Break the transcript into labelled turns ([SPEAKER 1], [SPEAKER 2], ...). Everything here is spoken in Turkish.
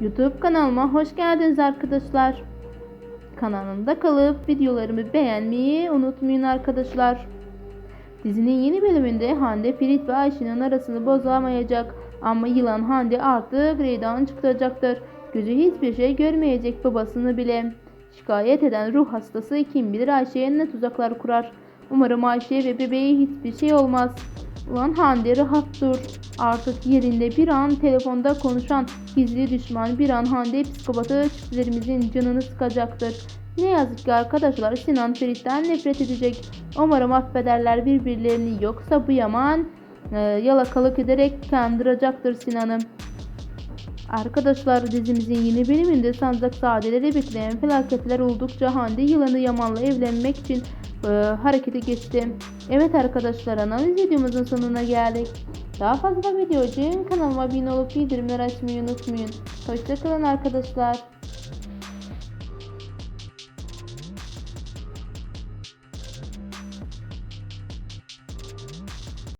[SPEAKER 1] YouTube kanalıma hoş geldiniz arkadaşlar. Kanalımda kalıp videolarımı beğenmeyi unutmayın arkadaşlar. Dizinin yeni bölümünde Hande, Ferit ve Ayşe'nin arasını bozamayacak ama yılan Hande artık reydan çıkaracaktır. Gözü hiçbir şey görmeyecek babasını bile. Şikayet eden ruh hastası kim bilir Ayşe'ye ne tuzaklar kurar. Umarım Ayşe ve bebeğe hiçbir şey olmaz. Ulan Hande rahat dur. Artık yerinde bir an telefonda konuşan gizli düşman bir an Hande psikopatı çiftlerimizin canını sıkacaktır. Ne yazık ki arkadaşlar Sinan Ferit'ten nefret edecek. Umarım affederler birbirlerini yoksa bu Yaman e, yalakalık ederek kandıracaktır Sinan'ı. Arkadaşlar dizimizin yeni bölümünde Sanzak Sadeleri bekleyen felaketler oldukça Hande yılanı Yaman'la evlenmek için e, harekete geçti. Evet arkadaşlar analiz videomuzun sonuna geldik. Daha fazla video için kanalıma abone olup bildirimleri açmayı unutmayın. Hoşçakalın arkadaşlar.